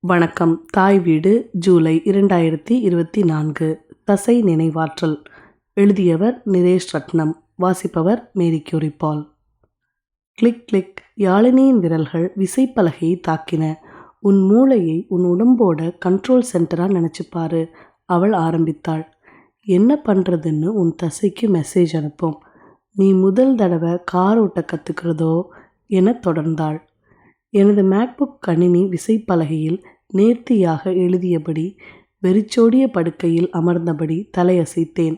வணக்கம். தாய் வீடு ஜூலை இரண்டாயிரத்தி இருபத்தி நான்கு. தசை நினைவாற்றல். எழுதியவர் நிரேஷ் ரத்னம். வாசிப்பவர் Mary Curie Paul click click. யாழினியின் விரல்கள் விசைப்பலகையை தாக்கின. உன் மூளையை உன் உடம்போட கண்ட்ரோல் சென்டராக நினச்சிப்பாரு அவள் ஆரம்பித்தாள். என்ன பண்ணுறதுன்னு உன் தசைக்கு மெசேஜ் அனுப்பும். நீ முதல் தடவை கார் ஓட்ட கற்றுக்கிறதோ என தொடர்ந்தாள். எனது மேக்புக் கணினி விசைப்பலகையில் நேர்த்தியாக எழுதியபடி வெறிச்சோடிய படுக்கையில் அமர்ந்தபடி தலையசைத்தேன்.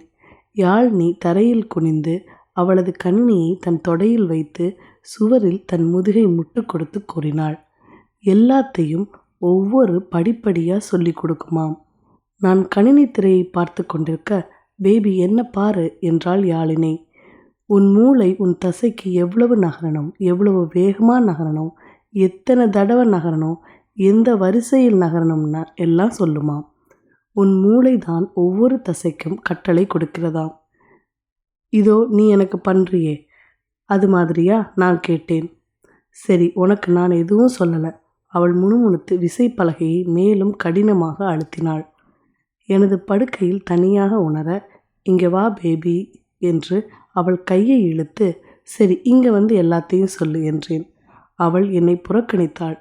யாழ்னி தரையில் குனிந்து அவளது கணினியை தன் தொடையில் வைத்து சுவரில் தன் முதுகை முட்டு கொடுத்து கூறினாள். எல்லாத்தையும் ஒவ்வொரு படிப்படியாக சொல்லி கொடுக்குமாம். நான் கணினி திரையை பார்த்து கொண்டிருக்க பேபி என்ன பாரு என்றாள் யாழினி. உன் மூளை உன் தசைக்கு எவ்வளவு நகரணும் எவ்வளவு வேகமாக நகரணும் எத்தனை தடவை நகரணும்? எந்த வரிசையில் நகரணும்னா எல்லாம் சொல்லுமாம் உன் மூளை தான் ஒவ்வொரு தசைக்கும் கட்டளை கொடுக்கிறதாம். இதோ நீ எனக்கு பண்ணுறியே அது மாதிரியா? நான் கேட்டேன். சரி உனக்கு நான் எதுவும் சொல்லலை. அவள் முணுமுணுத்து விசைப்பலகையை மேலும் கடினமாக அழுத்தினாள். எனது படுக்கையில் தனியாக உணர இங்கே வா பேபி என்று அவள் கையை இழுத்து சரி இங்கே வந்து எல்லாத்தையும் சொல்லு என்றேன். அவள் என்னை புறக்கணித்தாள்.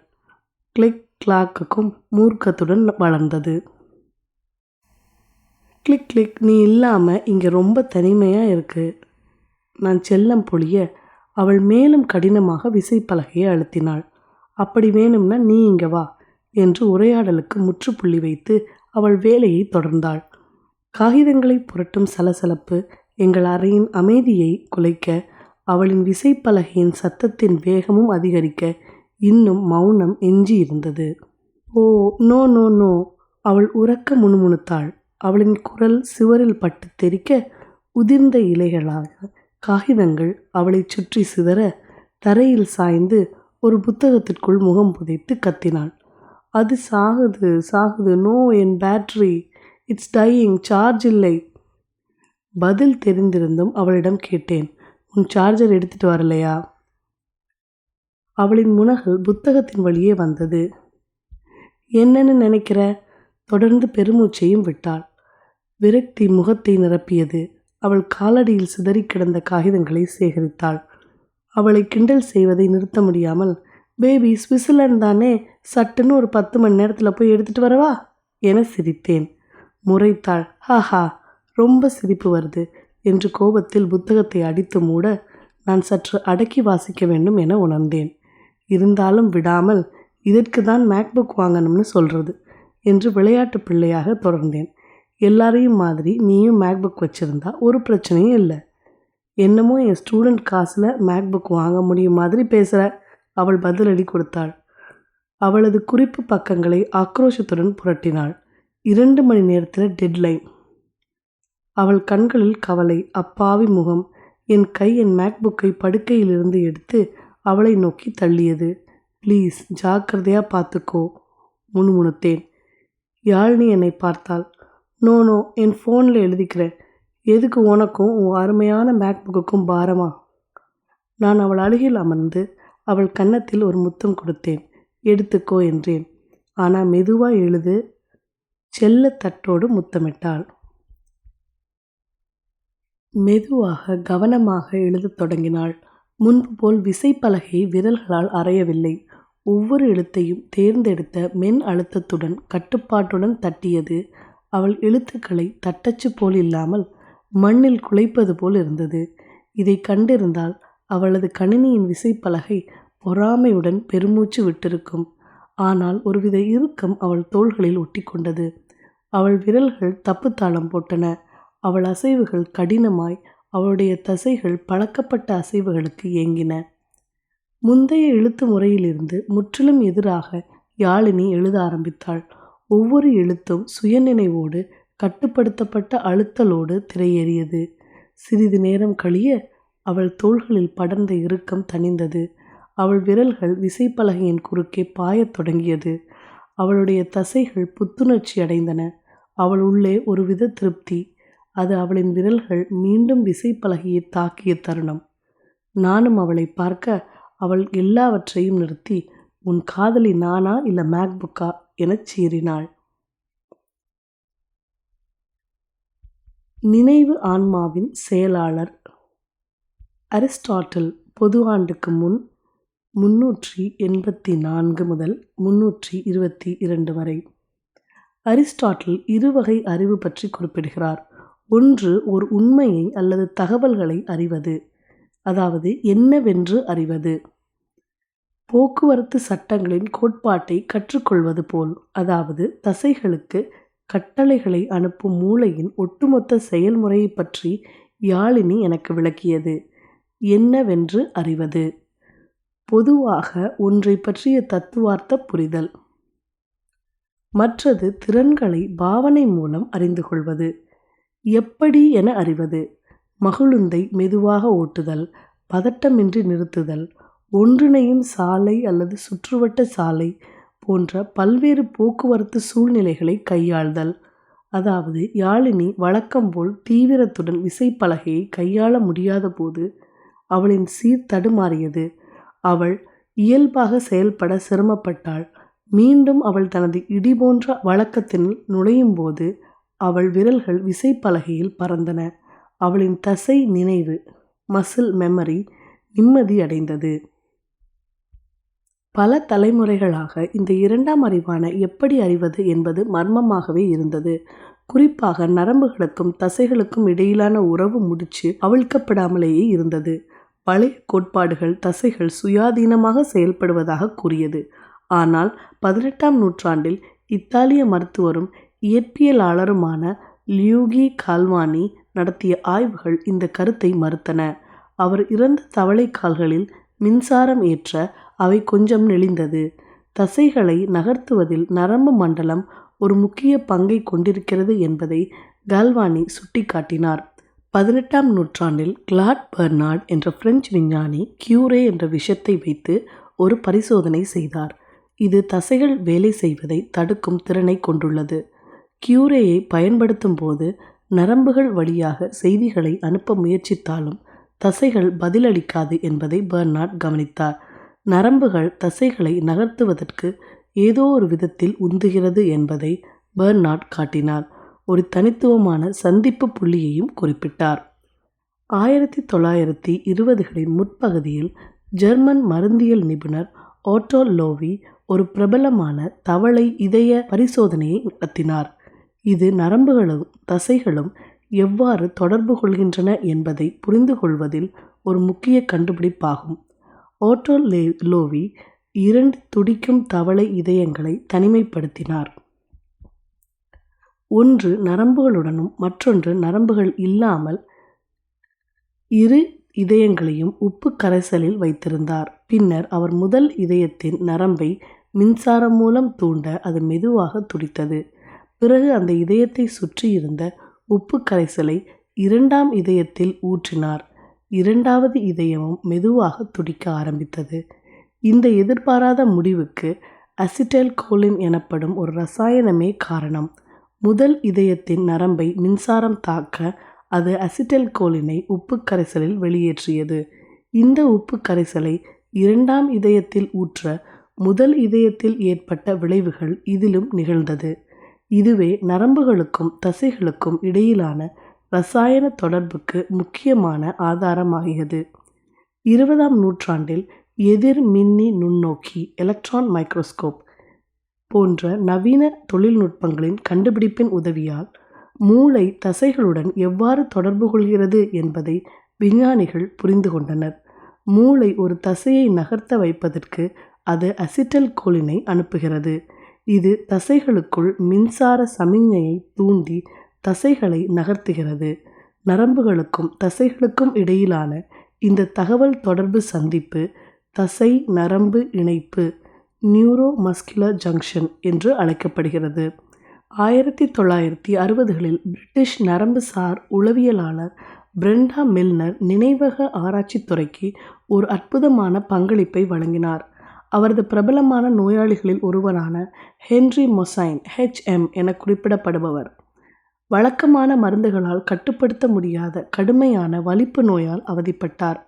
கிளிக் கிளாக்குக்கும் மூர்க்கத்துடன் வளர்ந்தது. கிளிக் கிளிக் நீ இல்லாமல் இங்கே ரொம்ப தனிமையாக இருக்கு. நான் செல்லம் பொழிய அவள் மேலும் கடினமாக விசைப்பலகையை அழுத்தினாள். அப்படி வேணும்னா நீ இங்கே வா என்று உரையாடலுக்கு முற்றுப்புள்ளி வைத்து அவள் வேலையை தொடர்ந்தாள். காகிதங்களை புரட்டும் சலசலப்பு எங்கள் அறையின் அமைதியை குலைக்க அவளின் விசைப்பலகையின் சத்தத்தின் வேகமும் அதிகரிக்க இன்னும் மௌனம் எஞ்சி இருந்தது ஓ நோ நோ நோ அவள் உறக்க முணுமுணுத்தாள். அவளின் குரல் சுவரில் பட்டு தெறிக்க உதிர்ந்த இலைகளாக காகிதங்கள் அவளை சுற்றி சிதற தரையில் சாய்ந்து ஒரு புத்தகத்திற்குள் முகம் புதைத்து கத்தினாள். அது சாகுது சாகுது. நோ என் பேட்ரி. It's dying. சார்ஜ் இல்லை. பதில் தெரிந்திருந்தும் அவளிடம் கேட்டேன். உன் சார்ஜர் எடுத்துட்டு வரலையா? அவளின் முனகல் புத்தகத்தின் வழியே வந்தது. என்னன்னு நினைக்கிற? தொடர்ந்து பெருமூச்சையும் விட்டாள். விரக்தி முகத்தை நிரப்பியது. அவள் காலடியில் சிதறி கிடந்த காகிதங்களை சேகரித்தாள். அவளை கிண்டல் செய்வதை நிறுத்த முடியாமல் பேபி சுவிட்சர்லாந்து தானே? சட்டுன்னு ஒரு பத்து மணி நேரத்தில் போய் எடுத்துகிட்டு வரவா? என சிரித்தேன். முறைத்தாள். ஹாஹா ரொம்ப சிரிப்பு வருது. என்று கோபத்தில் புத்தகத்தை அடித்து மூட நான் சற்று அடக்கி வாசிக்க வேண்டும் என உணர்ந்தேன். இருந்தாலும் விடாமல் இதற்கு தான் மேக்புக் வாங்கணும்னு சொல்கிறது என்று விளையாட்டு பிள்ளையாக தொடர்ந்தேன். எல்லாரையும் மாதிரி நீயும் மேக்புக் வச்சுருந்தா ஒரு பிரச்சனையும் இல்லை. என்னமோ என் ஸ்டூடெண்ட் காசில் மேக்புக் வாங்க முடியும் மாதிரி பேசுகிற அவள் பதிலடி கொடுத்தாள். அவளது குறிப்பு பக்கங்களை ஆக்ரோஷத்துடன் புரட்டினாள். இரண்டு மணி நேரத்தில் டெட்லைன் அவள் கண்களில் கவலை அப்பாவி முகம். என் கை என் மேக்புக்கை படுக்கையிலிருந்து எடுத்து அவளை நோக்கி தள்ளியது. ப்ளீஸ் ஜாக்கிரதையாக பார்த்துக்கோ முணுமுணுத்தேன். யாழ்னி என்னை பார்த்தாள். நோ நோ என் ஃபோனில் எழுதிக்கிறேன் எதுக்கு உனக்கும் உன் அருமையான மேக்புக்குக்கும் பாரமா? நான் அவள் அருகில் அமர்ந்து அவள் கன்னத்தில் ஒரு முத்தம் கொடுத்தேன். எடுத்துக்கோ என்றேன். ஆனால் மெதுவாக எழுது செல்ல தட்டோடு முத்தமிட்டாள். மெதுவாக கவனமாக எழுதத் தொடங்கினாள். முன்பு போல் விசைப்பலகை விரல்களால் அறையவில்லை. ஒவ்வொரு எழுத்தையும் தேர்ந்தெடுத்த மென் அழுத்தத்துடன் கட்டுப்பாட்டுடன் தட்டியது. அவள் எழுத்துக்களை தட்டச்சு போல் இல்லாமல் மண்ணில் குலைப்பது போல் இருந்தது. இதை கண்டிருந்தால் அவளது கணினியின் விசைப்பலகை பொறாமையுடன் பெருமூச்சு விட்டிருக்கும். ஆனால் ஒருவித இறுக்கம் அவள் தோள்களில் ஒட்டி கொண்டது அவள் விரல்கள் தப்புத்தாளம் போட்டன. அவள் அசைவுகள் கடினமாய் அவளுடைய தசைகள் பழக்கப்பட்ட அசைவுகளுக்கு ஏங்கின. முந்தைய எழுத்து முறையிலிருந்து முற்றிலும் எதிராக யாழினி எழுத ஆரம்பித்தாள். ஒவ்வொரு எழுத்தும் சுயநினைவோடு கட்டுப்படுத்தப்பட்ட அழுத்தலோடு திரையேறியது. சிறிது நேரம் கழிய அவள் தோள்களில் படர்ந்த இறுக்கம் தணிந்தது. அவள் விரல்கள் விசைப்பலகையின் குறுக்கே பாயத் தொடங்கியது. அவளுடைய தசைகள் புத்துணர்ச்சி அடைந்தன. அவள் உள்ளே ஒருவித திருப்தி அது அவளின் விரல்கள் மீண்டும் விசைப்பலகையை தாக்கிய தருணம். நானும் அவளை பார்க்க அவள் எல்லாவற்றையும் நிறுத்தி உன் காதலி நானா இல்லை மேக்புக்கா எனச் சீறினாள். நினைவு ஆன்மாவின் செயலாளர். அரிஸ்டாட்டில் பொது ஆண்டுக்கு முன் முன்னூற்றி எண்பத்தி நான்கு முதல் முன்னூற்றி இருபத்தி இரண்டு வரை. அரிஸ்டாட்டில் இருவகை அறிவு பற்றி குறிப்பிடுகிறார். ஒன்று ஒரு உண்மையை அல்லது தகவல்களை அறிவது. அதாவது என்னவென்று அறிவது. போக்குவரத்து சட்டங்களின் கோட்பாட்டை கற்றுக்கொள்வது போல் அதாவது தசைகளுக்கு கட்டளைகளை அனுப்பும் மூளையின் ஒட்டுமொத்த செயல்முறையை பற்றி யாழினி எனக்கு விளக்கியது. என்னவென்று அறிவது. பொதுவாக ஒன்றை பற்றிய தத்துவார்த்த புரிதல். மற்றது திறன்களை பாவனை மூலம் அறிந்து கொள்வது. எப்படி என அறிவது? மகிழுந்தை மெதுவாக ஓட்டுதல் பதட்டமின்றி நிறுத்துதல் ஒன்றிணையும் சாலை அல்லது சுற்றுவட்ட சாலை போன்ற பல்வேறு போக்குவரத்து சூழ்நிலைகளை கையாள்தல். அதாவது யாழினி வழக்கம் போல் தீவிரத்துடன் விசைப்பலகையை கையாள முடியாத போது அவளின் சீர் தடுமாறியது. அவள் இயல்பாக செயல்பட சிரமப்பட்டாள். மீண்டும் அவள் தனது இடி போன்ற வழக்கத்தினுள் நுழையும் போது அவள் விரல்கள் விசைப்பலகையில் பறந்தன. அவளின் தசை நினைவு மசில் மெமரி நிம்மதி அடைந்தது. பல தலைமுறைகளாக இந்த இரண்டாம் அறிவான எப்படி அறிவது என்பது மர்மமாகவே இருந்தது. குறிப்பாக நரம்புகளுக்கும் தசைகளுக்கும் இடையிலான உறவு முடிச்சு அவிழ்க்கப்படாமலேயே இருந்தது. பழைய கோட்பாடுகள் தசைகள் சுயாதீனமாக செயல்படுவதாக கூறியது. ஆனால் பதினெட்டாம் நூற்றாண்டில் இத்தாலிய மருத்துவரும் இயற்பியலாளருமான லியூகி கால்வானி நடத்திய ஆய்வுகள் இந்த கருத்தை மறுத்தன. அவர் இறந்த தவளைக்கால்களில் மின்சாரம் ஏற்ற அவை கொஞ்சம் நெளிந்தது. தசைகளை நகர்த்துவதில் நரம்பு மண்டலம் ஒரு முக்கிய பங்கை கொண்டிருக்கிறது என்பதை கால்வானி சுட்டிக்காட்டினார். பதினெட்டாம் நூற்றாண்டில் கிளாட் பெர்னார்ட் என்ற பிரெஞ்சு விஞ்ஞானி கியூரே என்ற விஷத்தை வைத்து ஒரு பரிசோதனை செய்தார். இது தசைகள் வேலை செய்வதை தடுக்கும் திறனை கொண்டுள்ளது. கியூரேயை பயன்படுத்தும் போது நரம்புகள் வழியாக செய்திகளை அனுப்ப முயற்சித்தாலும் தசைகள் பதிலளிக்காது என்பதை பெர்னார்ட் கவனித்தார். நரம்புகள் தசைகளை நகர்த்துவதற்கு ஏதோ ஒரு விதத்தில் உந்துகிறது என்பதை பெர்னார்ட் காட்டினார். ஒரு தனித்துவமான சந்திப்பு புள்ளியையும் குறிப்பிட்டார். ஆயிரத்தி தொள்ளாயிரத்தி இருபதுகளின் முற்பகுதியில் ஜெர்மன் மருந்தியல் நிபுணர் ஓட்டோ லோவி ஒரு பிரபலமான தவளை இதய பரிசோதனையை நடத்தினார். இது நரம்புகளும் தசைகளும் எவ்வாறு தொடர்பு கொள்கின்றன என்பதை புரிந்து கொள்வதில் ஒரு முக்கிய கண்டுபிடிப்பாகும். ஓட்டோ லே லோவி இரண்டு துடிக்கும் தவளை இதயங்களை தனிமைப்படுத்தினார். ஒன்று நரம்புகளுடனும் மற்றொன்று நரம்புகள் இல்லாமல் இரு இதயங்களையும் உப்பு கரைசலில் வைத்திருந்தார். பின்னர் அவர் முதல் இதயத்தின் நரம்பை மின்சாரம் மூலம் தூண்ட அது மெதுவாக துடித்தது. பிறகு அந்த இதயத்தை சுற்றியிருந்த உப்பு கரைசலை இரண்டாம் இதயத்தில் ஊற்றினார். இரண்டாவது இதயமும் மெதுவாக துடிக்க ஆரம்பித்தது. இந்த எதிர்பாராத முடிவுக்கு அசிட்டைல் கோலின் எனப்படும் ஒரு ரசாயனமே காரணம். முதல் இதயத்தின் நரம்பை மின்சாரம் தாக்க அது அசிட்டைல் கோலினை உப்பு கரைசலில் வெளியேற்றியது. இந்த உப்பு கரைசலை இரண்டாம் இதயத்தில் ஊற்ற முதல் இதயத்தில் ஏற்பட்ட விளைவுகள் இதிலும் நிகழ்ந்தது. இதுவே நரம்புகளுக்கும் தசைகளுக்கும் இடையிலான ரசாயன தொடர்புக்கு முக்கியமான ஆதாரமாகியது. இருபதாம் நூற்றாண்டில் எதிர் மின்னி நுண்ணோக்கி எலக்ட்ரான் மைக்ரோஸ்கோப் போன்ற நவீன தொழில்நுட்பங்களின் கண்டுபிடிப்பின் உதவியால் மூளை தசைகளுடன் எவ்வாறு தொடர்பு கொள்கிறது என்பதை விஞ்ஞானிகள் புரிந்து கொண்டனர். மூளை ஒரு தசையை நகர்த்த வைப்பதற்கு அது அசிட்டல் கோலினை அனுப்புகிறது. இது தசைகளுக்குள் மின்சார சமிஞ்ஞையை தூண்டி தசைகளை நகர்த்துகிறது. நரம்புகளுக்கும் தசைகளுக்கும் இடையிலான இந்த தகவல் தொடர்பு சந்திப்பு தசை நரம்பு இணைப்பு நியூரோ மஸ்குலர் ஜங்ஷன் என்று அழைக்கப்படுகிறது. ஆயிரத்தி தொள்ளாயிரத்தி அறுபதுகளில் பிரிட்டிஷ் நரம்புசார் உளவியலாளர் பிரெண்டா மில்னர் நினைவக ஆராய்ச்சித் துறைக்கு ஒரு அற்புதமான பங்களிப்பை வழங்கினார். அவரது பிரபலமான நோயாளிகளில் ஒருவரான ஹென்றி மொசைன் ஹெச்எம் என குறிப்பிடப்படுபவர். வழக்கமான மருந்துகளால் கட்டுப்படுத்த முடியாத கடுமையான வலிப்பு நோயால் அவதிப்பட்டார்.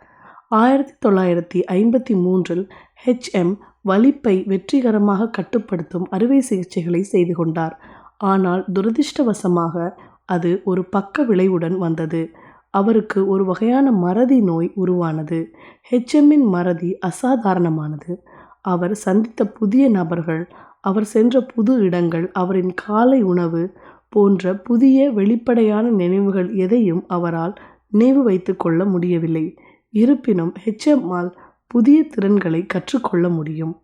ஆயிரத்தி தொள்ளாயிரத்தி ஐம்பத்தி மூன்றில் ஹெச்எம் வலிப்பை வெற்றிகரமாக கட்டுப்படுத்தும் அறுவை சிகிச்சைகளை செய்து கொண்டார். ஆனால் துரதிர்ஷ்டவசமாக அது ஒரு பக்க விளைவுடன் வந்தது. அவருக்கு ஒரு வகையான மறதி நோய் உருவானது. ஹெச்எம்மின் மறதி அசாதாரணமானது. அவர் சந்தித்த புதிய நபர்கள் அவர் சென்ற புது இடங்கள் அவரின் காலை உணவு போன்ற புதிய வெளிப்படையான நினைவுகள் எதையும் அவரால் நினைவு வைத்து கொள்ள முடியவில்லை. இருப்பினும் ஹெச்எம்மால் புதிய திறன்களை கற்றுக்கொள்ள முடியும்.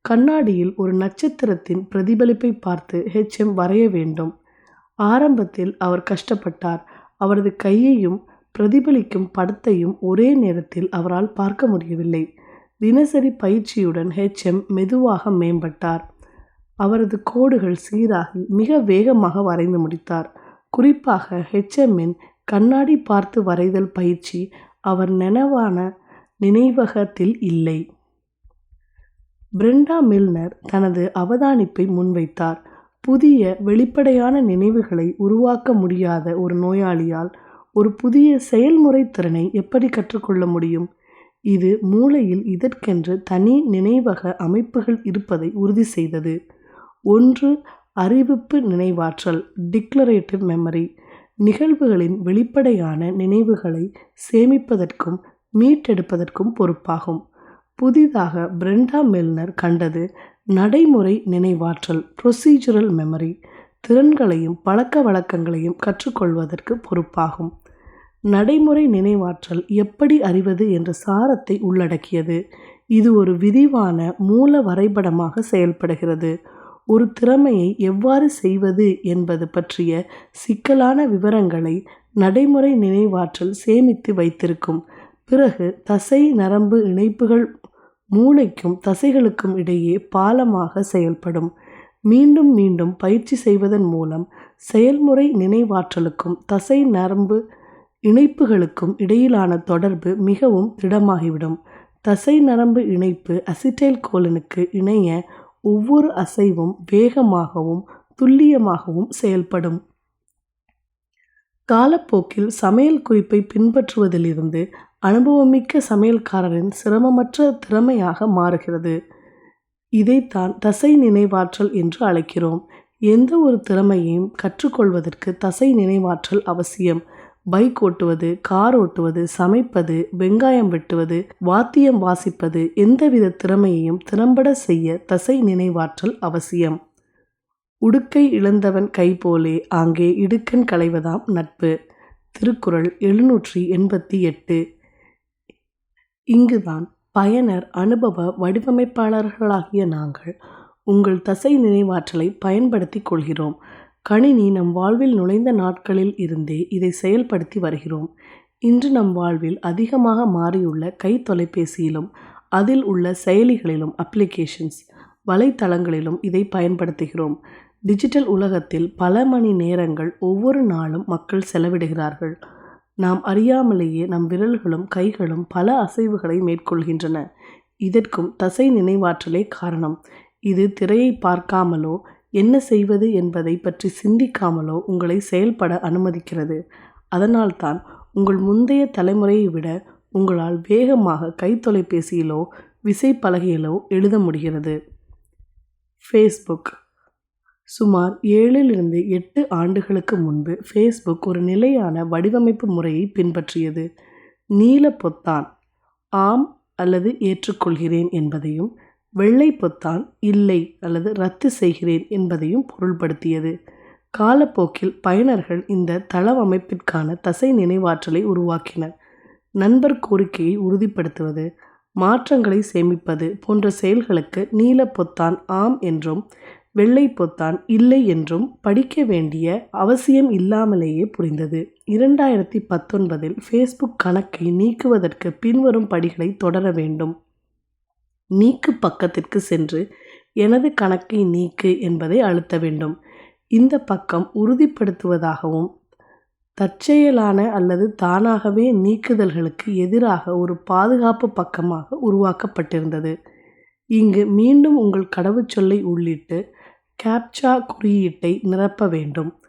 கண்ணாடியில் ஒரு நட்சத்திரத்தின் பிரதிபலிப்பை பார்த்து ஹெச்எம் வரைய வேண்டும். ஆரம்பத்தில் அவர் கஷ்டப்பட்டார். அவரது கையையும் பிரதிபலிக்கும் படத்தையும் ஒரே நேரத்தில் அவரால் பார்க்க முடியவில்லை. தினசரி பயிற்சியுடன் ஹெச்எம் மெதுவாக மேம்பட்டார். அவரது கோடுகள் சீராகி மிக வேகமாக வரைந்து முடித்தார். குறிப்பாக ஹெச்எம்மின் கண்ணாடி பார்த்து வரைதல் பயிற்சி அவர் நெனவான நினைவகத்தில் இல்லை. பிரெண்டா மில்னர் தனது அவதானிப்பை முன்வைத்தார். புதிய வெளிப்படையான நினைவுகளை உருவாக்க முடியாத ஒரு நோயாளியால் ஒரு புதிய செயல்முறை திறனை எப்படி கற்றுக்கொள்ள முடியும்? இது மூளையில் இதற்கென்று தனி நினைவக அமைப்புகள் இருப்பதை உறுதி செய்தது. ஒன்று அறிவிப்பு நினைவாற்றல் டிக்ளரேட்டிவ் மெமரி நிகழ்வுகளின் வெளிப்படையான நினைவுகளை சேமிப்பதற்கும் மீட்டெடுப்பதற்கும் பொறுப்பாகும். புதிதாக பிரெண்டா மில்னர் கண்டது நடைமுறை நினைவாற்றல் ப்ரொசீஜரல் மெமரி திறன்களையும் பழக்க வழக்கங்களையும் கற்றுக்கொள்வதற்கு பொறுப்பாகும். நடைமுறை நினைவாற்றல் எப்படி அறிவது என்ற சாரத்தை உள்ளடக்கியது. இது ஒரு விரிவான மூல வரைபடமாக செயல்படுகிறது. ஒரு திறமையை எவ்வாறு செய்வது என்பது பற்றிய சிக்கலான விவரங்களை நடைமுறை நினைவாற்றல் சேமித்து வைத்திருக்கும். பிறகு தசை நரம்பு இணைப்புகள் மூளைக்கும் தசைகளுக்கும் இடையே பாலமாக செயல்படும். மீண்டும் மீண்டும் பயிற்சி செய்வதன் மூலம் செயல்முறை நினைவாற்றலுக்கும் தசை நரம்பு இணைப்புகளுக்கும் இடையிலான தொடர்பு மிகவும் திடமாகிவிடும். தசை நரம்பு இணைப்பு அசிட்டைல் கோலனுக்கு இணைய ஒவ்வொரு அசைவும் வேகமாகவும் துல்லியமாகவும் செயல்படும். காலப்போக்கில் சமையல் குறிப்பை பின்பற்றுவதிலிருந்து அனுபவமிக்க சமையல்காரரின் சிரமமற்ற திறமையாக மாறுகிறது. இதைத்தான் தசை நினைவாற்றல் என்று அழைக்கிறோம். எந்த ஒரு திறமையையும் கற்றுக்கொள்வதற்கு தசை நினைவாற்றல் அவசியம். பைக் ஓட்டுவது கார் ஓட்டுவது சமைப்பது வெங்காயம் வெட்டுவது வாத்தியம் வாசிப்பது எந்தவித திறமையையும் திறம்பட செய்ய தசை நினைவாற்றல் அவசியம். உடுக்கை இழந்தவன் கை போலே ஆங்கே இடுக்கண் களைவதாம் நட்பு. திருக்குறள் எழுநூற்றி எண்பத்தி எட்டு. இங்குதான் பயனர் அனுபவ வடிவமைப்பாளர்களாகிய நாங்கள் உங்கள் தசை நினைவாற்றலை பயன்படுத்திக் கொள்கிறோம். கணினி நம் வாழ்வில் நுழைந்த நாட்களில் இருந்தே இதை செயல்படுத்தி வருகிறோம். இன்று நம் வாழ்வில் அதிகமாக மாறியுள்ள கை தொலைபேசியிலும் அதில் உள்ள செயலிகளிலும் அப்ளிகேஷன்ஸ் வலைத்தளங்களிலும் இதை பயன்படுத்துகிறோம். டிஜிட்டல் உலகத்தில் பல மணி நேரங்கள் ஒவ்வொரு நாளும் மக்கள் செலவிடுகிறார்கள். நாம் அறியாமலேயே நம் விரல்களும் கைகளும் பல அசைவுகளை மேற்கொள்கின்றன. இதற்கும் தசை நினைவாற்றலே காரணம். இது திரையை பார்க்காமலோ என்ன செய்வது என்பதை பற்றி சிந்திக்காமலோ உங்களை செயல்பட அனுமதிக்கிறது. அதனால்தான் உங்கள் முந்தைய தலைமுறையை விட உங்களால் வேகமாக கைத்தொலைபேசியிலோ விசைப்பலகையிலோ எழுத முடிகிறது. ஃபேஸ்புக் சுமார் ஏழிலிருந்து எட்டு ஆண்டுகளுக்கு முன்பு ஃபேஸ்புக் ஒரு நிலையான வடிவமைப்பு முறையை பின்பற்றியது. நீல பொத்தான். ஆம் அல்லது ஏற்றுக்கொள்கிறேன் என்பதையும் வெள்ளை பொத்தான் இல்லை அல்லது ரத்து செய்கிறேன் என்பதையும் பொருள்படுத்தியது. காலப்போக்கில் பயனர்கள் இந்த தளவமைப்பிற்கான தசை நினைவாற்றலை உருவாக்கினர். நண்பர் கோரிக்கையை உறுதிப்படுத்துவது மாற்றங்களை சேமிப்பது போன்ற செயல்களுக்கு நீல பொத்தான் ஆம் என்றும் வெள்ளை பொத்தான் இல்லை என்றும் படிக்க வேண்டிய அவசியம் இல்லாமலேயே புரிந்தது. இரண்டாயிரத்தி பத்தொன்பதில் ஃபேஸ்புக் கணக்கை நீக்குவதற்கு பின்வரும் படிகளை தொடர வேண்டும். நீக்கு பக்கத்திற்கு சென்று எனது கணக்கை நீக்கு என்பதை அழுத்த வேண்டும். இந்த பக்கம் உறுதிப்படுத்துவதாகவும் தற்செயலான அல்லது தானாகவே நீக்குதல்களுக்கு எதிராக ஒரு பாதுகாப்பு பக்கமாக உருவாக்கப்பட்டிருந்தது. இங்கு மீண்டும் உங்கள் கடவுச்சொல்லை உள்ளிட்டு கேப்சா குறியீட்டை நிரப்ப வேண்டும்.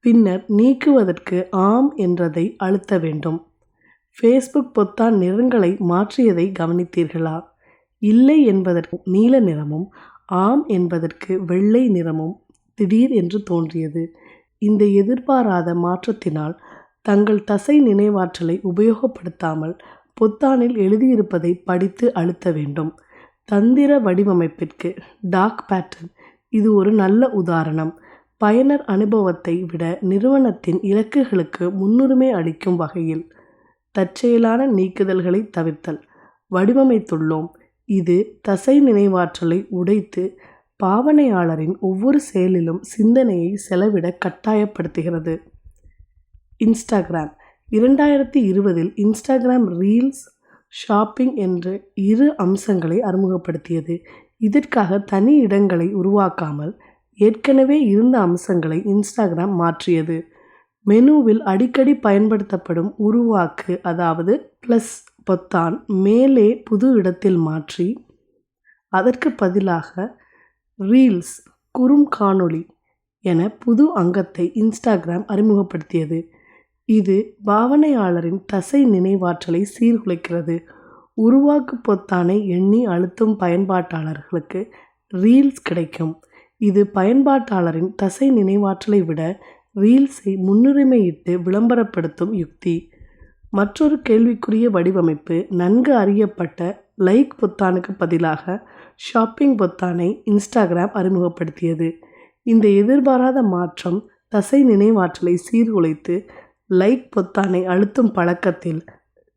பின்னர் நீக்குவதற்கு ஆம் என்றதை அழுத்த வேண்டும். ஃபேஸ்புக் பொத்தான் நிறங்களை மாற்றியதை கவனித்தீர்களா? இல்லை என்பதற்கு நீல நிறமும் ஆம் என்பதற்கு வெள்ளை நிறமும் திடீர் என்று தோன்றியது. இந்த எதிர்பாராத மாற்றத்தினால் தங்கள் தசை நினைவாற்றலை உபயோகப்படுத்தாமல் பொத்தானில் எழுதியிருப்பதை படித்து அழுத்த வேண்டும். தந்திர வடிவமைப்பிற்கு டாக் பேட்டர்ன் இது ஒரு நல்ல உதாரணம். பயனர் அனுபவத்தை விட நிறுவனத்தின் இலக்குகளுக்கு முன்னுரிமை அளிக்கும் வகையில் தற்செயலான நீக்குதல்களை தவிர்த்தல். வடிவமைத்துள்ளோம். இது தசை நினைவாற்றலை உடைத்து பாவனையாளரின் ஒவ்வொரு செயலிலும் சிந்தனையை செலவிட கட்டாயப்படுத்துகிறது. இன்ஸ்டாகிராம். இரண்டாயிரத்தி இருபதில் இன்ஸ்டாகிராம் ரீல்ஸ் ஷாப்பிங் என்ற இரு அம்சங்களை அறிமுகப்படுத்தியது. இதற்காக தனி இடங்களை உருவாக்காமல் ஏற்கனவே இருந்த அம்சங்களை இன்ஸ்டாகிராம் மாற்றியது. மெனுவில் அடிக்கடி பயன்படுத்தப்படும் உருவாக்கு அதாவது ப்ளஸ் பொத்தான் மேலே புது இடத்தில் மாற்றி அதற்கு பதிலாக ரீல்ஸ் குறும் காணொளி என புது அங்கத்தை இன்ஸ்டாகிராம் அறிமுகப்படுத்தியது. இது பாவனையாளரின் தசை நினைவாற்றலை சீர்குலைக்கிறது. உருவாக்கு பொத்தானை எண்ணி அழுத்தும் பயன்பாட்டாளர்களுக்கு ரீல்ஸ் கிடைக்கும். இது பயன்பாட்டாளரின் தசை நினைவாற்றலை விட ரீல்ஸை முன்னுரிமையிட்டு விளம்பரப்படுத்தும் யுக்தி. மற்றொரு கேள்விக்குரிய வடிவமைப்பு நன்கு அறியப்பட்ட லைக் பொத்தானுக்கு பதிலாக ஷாப்பிங் பொத்தானை இன்ஸ்டாகிராம் அறிமுகப்படுத்தியது. இந்த எதிர்பாராத மாற்றம் தசை நினைவாற்றலை சீர்குலைத்து லைக் பொத்தானை அழுத்தும் பழக்கத்தில்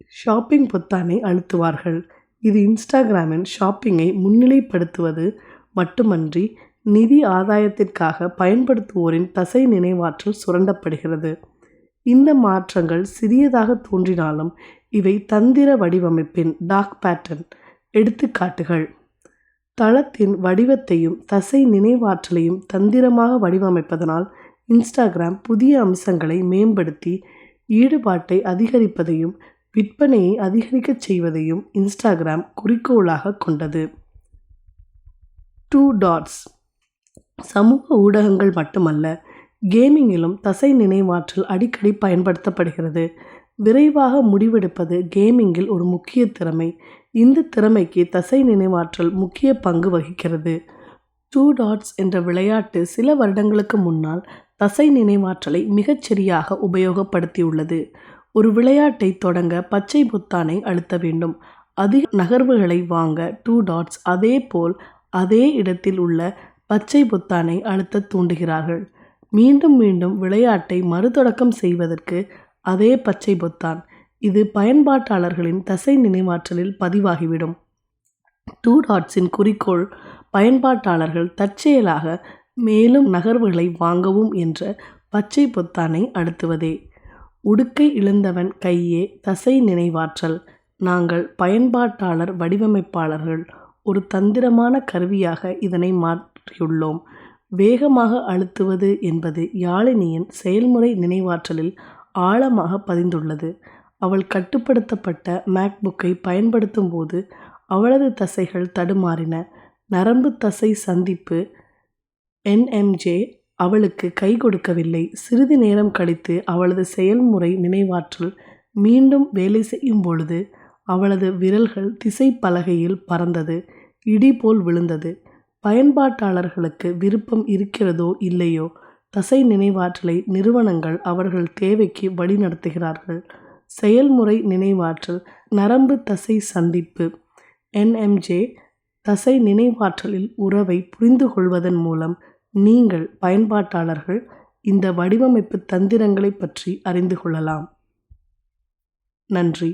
ஷாப்பிங் பொத்தானை அழுத்துவார்கள். இது இன்ஸ்டாகிராமின் ஷாப்பிங்கை முன்னிலைப்படுத்துவது மட்டுமன்றி நிதி ஆதாயத்திற்காக பயன்படுத்துவோரின் தசை நினைவாற்றல் சுரண்டப்படுகிறது. இந்த மாற்றங்கள் சிறியதாக தோன்றினாலும் இவை தந்திர வடிவமைப்பின் டாக் பேட்டர்ன் எடுத்துக்காட்டுகள். தளத்தின் வடிவத்தையும் தசை நினைவாற்றலையும் தந்திரமாக வடிவமைப்பதனால் இன்ஸ்டாகிராம் புதிய அம்சங்களை மேம்படுத்தி ஈடுபாட்டை அதிகரிப்பதையும் விற்பனையை அதிகரிக்கச் செய்வதையும் இன்ஸ்டாகிராம் குறிக்கோளாக கொண்டது. டூ டாட்ஸ் சமூக ஊடகங்கள் மட்டுமல்ல கேமிங்கிலும் தசை நினைவாற்றல் அடிக்கடி பயன்படுத்தப்படுகிறது. விரைவாக முடிவெடுப்பது கேமிங்கில் ஒரு முக்கிய திறமை. இந்த திறமைக்கு தசை நினைவாற்றல் முக்கிய பங்கு வகிக்கிறது. டூ டாட்ஸ் என்ற விளையாட்டு சில வருடங்களுக்கு முன்னால் தசை நினைவாற்றலை மிகச்சரியாக உபயோகப்படுத்தியுள்ளது. ஒரு விளையாட்டை தொடங்க பச்சை பொத்தானை அழுத்த வேண்டும். அதிக நகர்வுகளை வாங்க டூ டாட்ஸ் அதே போல் அதே இடத்தில் உள்ள பச்சை பொத்தானை அழுத்த தூண்டுகிறார்கள். மீண்டும் மீண்டும் விளையாட்டை மறுதொடக்கம் செய்வதற்கு அதே பச்சை பொத்தான். இது பயன்பாட்டாளர்களின் தசை நினைவாற்றலில் பதிவாகிவிடும். டூ டாட்ஸின் குறிக்கோள் பயன்பாட்டாளர்கள் தற்செயலாக மேலும் நகர்வுகளை வாங்கவும் என்ற பச்சை பொத்தானை அழுத்துவதே உடுக்கை இழந்தவன் கையே தசை நினைவாற்றல். நாங்கள் பயன்பாட்டாளர் வடிவமைப்பாளர்கள் ஒரு தந்திரமான கருவியாக இதனை மாற்றியுள்ளோம். வேகமாக அழுத்துவது என்பது யாழினியின் செயல்முறை நினைவாற்றலில் ஆழமாக பதிந்துள்ளது. அவள் கட்டுப்படுத்தப்பட்ட மேக்புக்கை பயன்படுத்தும் போது அவளது தசைகள் தடுமாறின. நரம்பு தசை சந்திப்பு என்எம்ஜே அவளுக்கு கை கொடுக்கவில்லை. சிறிது நேரம் கழித்து அவளது செயல்முறை நினைவாற்றல் மீண்டும் வேலை செய்யும் பொழுது அவளது விரல்கள் திசை பலகையில் பறந்தது. இடி போல் விழுந்தது. பயன்பாட்டாளர்களுக்கு விருப்பம் இருக்கிறதோ இல்லையோ தசை நினைவாற்றலை நிறுவனங்கள் அவர்கள் தேவைக்கு வழிநடத்துகிறார்கள். செயல்முறை நினைவாற்றல் நரம்பு தசை சந்திப்பு. என்எம்ஜே தசை நினைவாற்றலில் உறவை புரிந்து கொள்வதன் மூலம் நீங்கள் பயன்பாட்டாளர்கள் இந்த வடிவமைப்பு தந்திரங்களை பற்றி அறிந்து கொள்ளலாம். நன்றி.